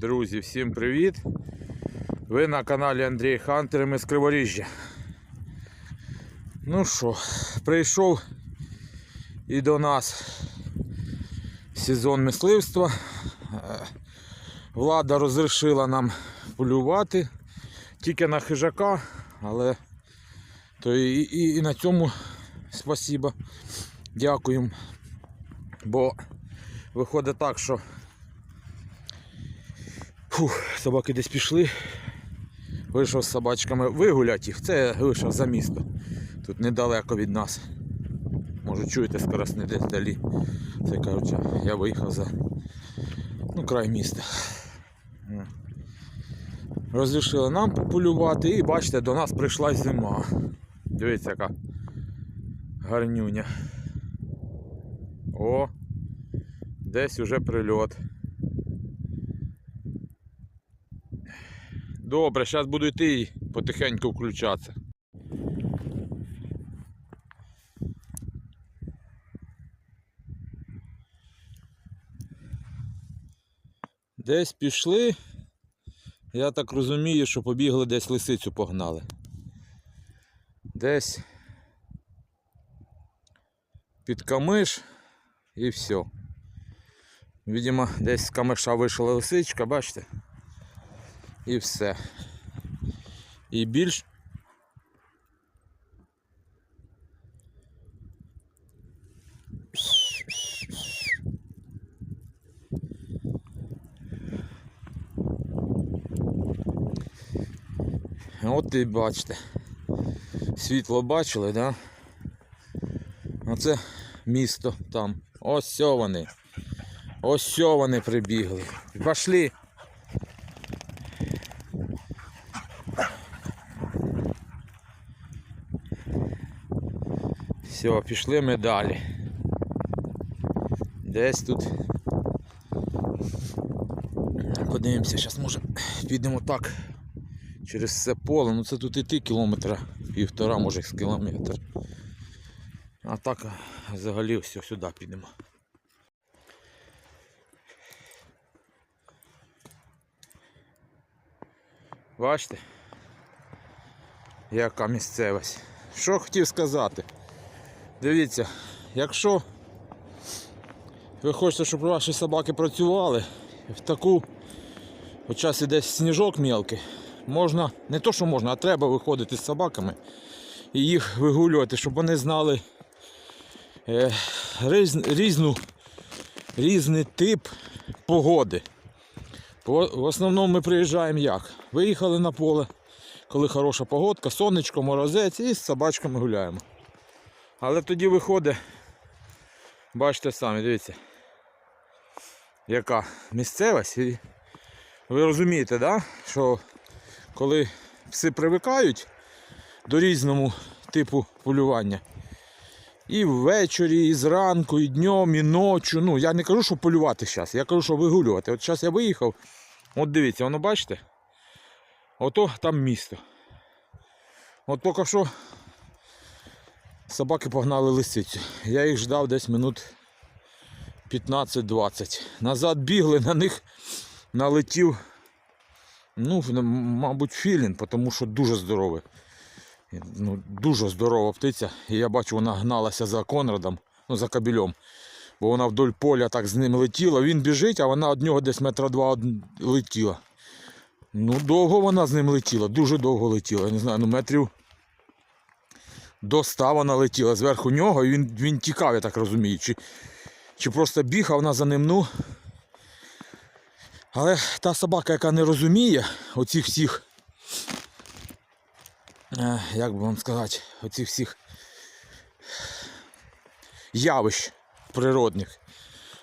Друзі, всім привіт! Ви на каналі Андрій Хантер ми з Криворіжжя. Ну що, прийшов і до нас сезон мисливства. Влада розрішила нам полювати тільки на хижака, але то і, і, і на цьому спасіба. Дякуємо. Бо виходить так, що Фух, собаки десь пішли. Вийшов з собачками вигулять їх. Це вийшов за місто. Тут недалеко від нас. Може чуєте, скорос не десь далі. Це коротше, я виїхав за ну, край міста. Розрішили нам пополювати і бачите, до нас прийшла зима. Дивіться, яка гарнюня. О, десь уже прильот. Добре, зараз буду йти і потихеньку включатися. Десь пішли. Я так розумію, що побігли десь лисицю погнали. Десь під камиш і все. Видимо, десь з камиша вийшла лисичка, бачите? І все. І більш. От і бачите. Світло бачили, да? Оце місто там. Ось вони. Ось вони прибігли. Пошли. Все, пішли ми далі. Десь тут. Подивимося, зараз може підемо так через все поле. Ну це тут іти кілометра півтора, може кілометр. А так взагалі все сюди підемо. Бачите? Яка місцевість. Що хотів сказати? Дивіться, якщо ви хочете, щоб ваші собаки працювали, в таку от час іде сніжок мілкий, можна, не то що можна, а треба виходити з собаками і їх вигулювати, щоб вони знали е, різ, різну, різний тип погоди. По- В основному ми приїжджаємо як? Виїхали на поле, коли хороша погодка, сонечко, морозець і з собачками гуляємо. Але тоді виходить, бачите самі, дивіться, яка місцевість. Ви розумієте, да? що коли пси привикають до різному типу полювання, і ввечері, і зранку, і днем, і ночі. Ну, я не кажу, що полювати зараз, я кажу, що вигулювати. От зараз я виїхав, от дивіться, воно бачите? Ото там місто. От поки що собаки погнали лисицю. Я їх ждав десь минут 15-20. Назад бігли, на них налетів, ну, мабуть, філін, тому що дуже здоровий. Ну, дуже здорова птиця. І я бачу, вона гналася за Конрадом, ну, за кабельом. Бо вона вдоль поля так з ним летіла. Він біжить, а вона від нього десь метра два летіла. Ну, довго вона з ним летіла, дуже довго летіла. Я не знаю, ну метрів до ста вона зверху нього, і він, він тікав, я так розумію. Чи, чи просто біг, а вона за ним, ну. Але та собака, яка не розуміє оцих всіх, е, як би вам сказати, оцих всіх явищ природних,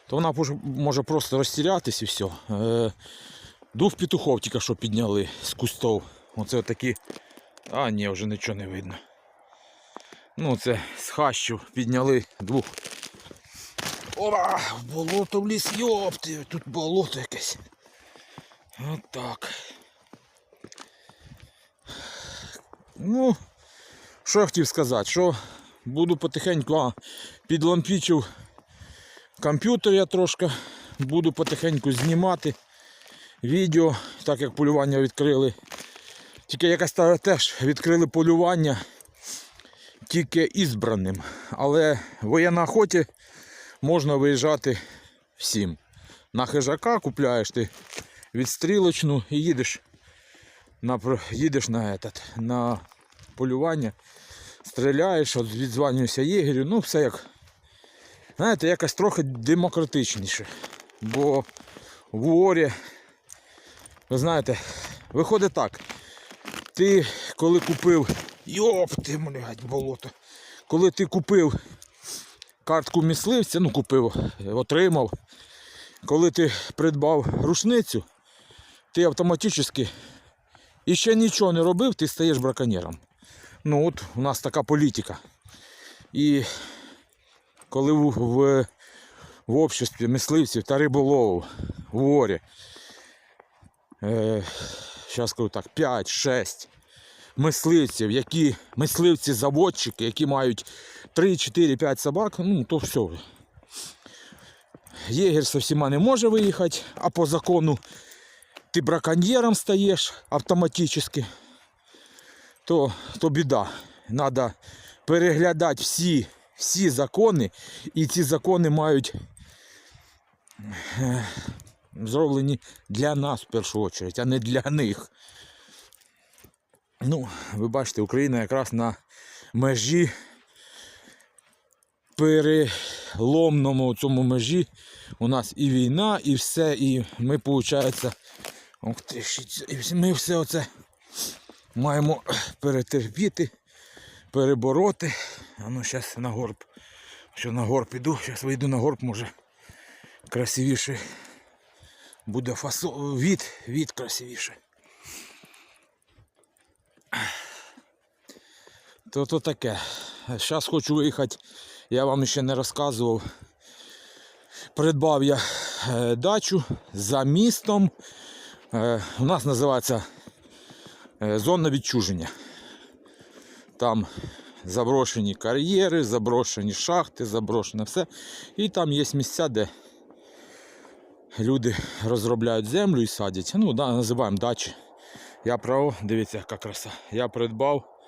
то вона може- просто розтірятись і все. Е, Дув петухов тільки що підняли з кустов. Оце такі. А, ні, вже нічого не видно. Ну, це з хащів підняли двох. Ора! Болото в ліс, йопти, тут болото якесь. Отак. Ну, що я хотів сказати, що буду потихеньку а, підлампічив комп'ютер я трошки, буду потихеньку знімати відео, так як полювання відкрили. Тільки якось теж відкрили полювання тільки ізбраним. Але в на охоті можна виїжджати всім. На хижака купляєш ти відстрілочну і їдеш на, їдеш на, этот, на полювання, стріляєш, відзванюєшся єгерю, ну все як. Знаєте, якось трохи демократичніше. Бо в орі, ви знаєте, виходить так. Ти коли купив. Йоп, ти, блядь, болото. Коли ти купив картку мисливця, ну купив, отримав. Коли ти придбав рушницю, ти автоматично і ще нічого не робив, ти стаєш браконьєром. Ну от у нас така політика. І коли в, в, в обществі мисливців та риболовів в орі, е, зараз кажу так, 5-6 мисливців, які мисливці-заводчики, які мають 3, 4, 5 собак, ну то все. Єгер зі всіма не може виїхати, а по закону ти браконьєром стаєш автоматично, то, то біда. Треба переглядати всі, всі закони, і ці закони мають е, зроблені для нас в першу чергу, а не для них. Ну, ви бачите, Україна якраз на межі переломному цьому межі. У нас і війна, і все, і ми, виходить, ми все оце маємо перетерпіти, перебороти. А ну зараз на горб. Що на горб іду, зараз вийду на горб, може красивіше буде фасо... від, від красивіше. То то таке. Зараз хочу виїхати, я вам ще не розказував. Придбав я е, дачу за містом. Е, у нас називається е, зона відчуження. Там заброшені кар'єри, заброшені шахти, заброшене все. І там є місця, де люди розробляють землю і садять. Ну, називаємо дачі. Я право, дивіться, яка краса. Я придбав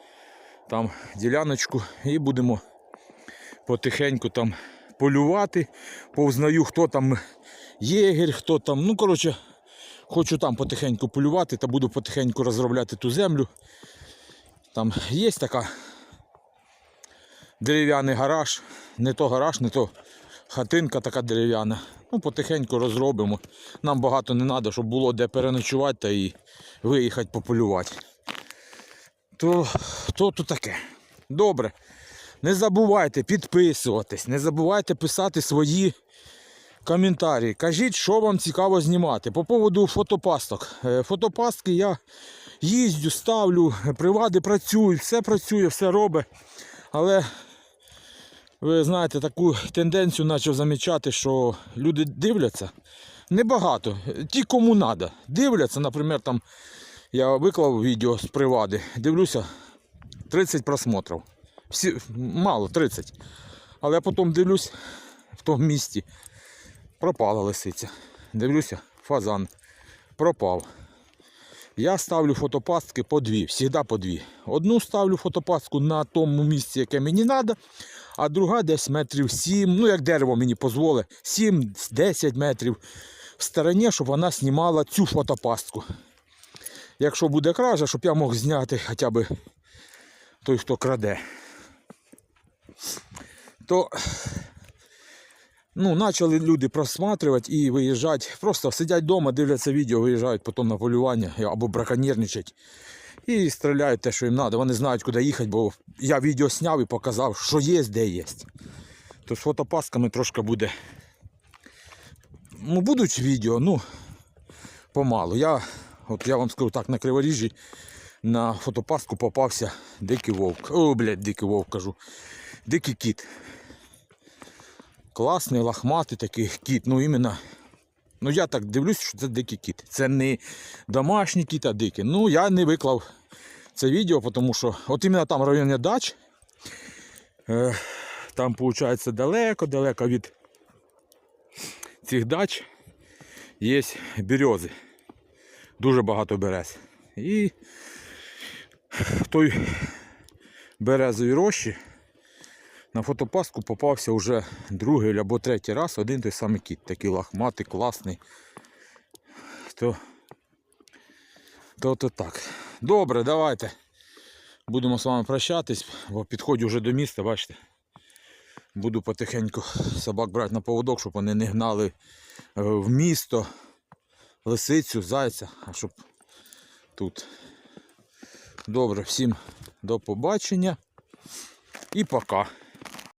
там діляночку і будемо потихеньку там полювати. Повзнаю, хто там єгер, хто там. Ну, коротше, хочу там потихеньку полювати та буду потихеньку розробляти ту землю. Там є така дерев'яний гараж, не то гараж, не то хатинка така дерев'яна. Ну, потихеньку розробимо. Нам багато не треба, щоб було де переночувати та і виїхати пополювати. То, то, то таке. Добре. Не забувайте підписуватись, не забувайте писати свої коментарі. Кажіть, що вам цікаво знімати. По поводу фотопасток. Е, Фотопастки я їздю, ставлю, привади працюють, все працює, все робить. Але ви знаєте, таку тенденцію почав замічати, що люди дивляться. Небагато. Ті, кому треба. Дивляться, наприклад, там я виклав відео з привади, дивлюся 30 просмотрів. Всі, мало, 30. Але я потім дивлюсь в тому місті. Пропала лисиця. Дивлюся, фазан. Пропав. Я ставлю фотопастки по дві, завжди по дві. Одну ставлю фотопастку на тому місці, яке мені треба, а друга десь метрів 7, ну як дерево мені дозволить, 7-10 метрів в стороні, щоб вона знімала цю фотопастку. Якщо буде кража, щоб я мог зняти хоча б той, хто краде. То ну, почали люди просматривати і виїжджати. Просто сидять вдома, дивляться відео, виїжджають потім на полювання або браконьєрничать. І стріляють те, що їм треба. Вони знають, куди їхати, бо я відео зняв і показав, що є, де є. То з фотопастками трошки буде. Ну, будуть відео, ну, помалу. Я, от я вам скажу так, на Криворіжжі на фотопастку попався дикий вовк. О, блядь, дикий вовк кажу. Дикий кіт. Класний, лахматий такий кіт. Ну іменно. Ну я так дивлюсь, що це дикий кіт. Це не домашній кіт, а дикий. Ну я не виклав це відео, тому що от іменно там в районі дач. Е, там, виходить, далеко-далеко від цих дач є берези. Дуже багато берез. І той березовій рощі на фотопастку попався вже другий або третій раз один той самий кіт. Такий лахматий, класний. То, то, то так. Добре, давайте. Будемо з вами прощатись, бо підходжу вже до міста, бачите. Буду потихеньку собак брати на поводок, щоб вони не гнали е, в місто лисицю, зайця, а щоб тут. Добре, всім до побачення і пока.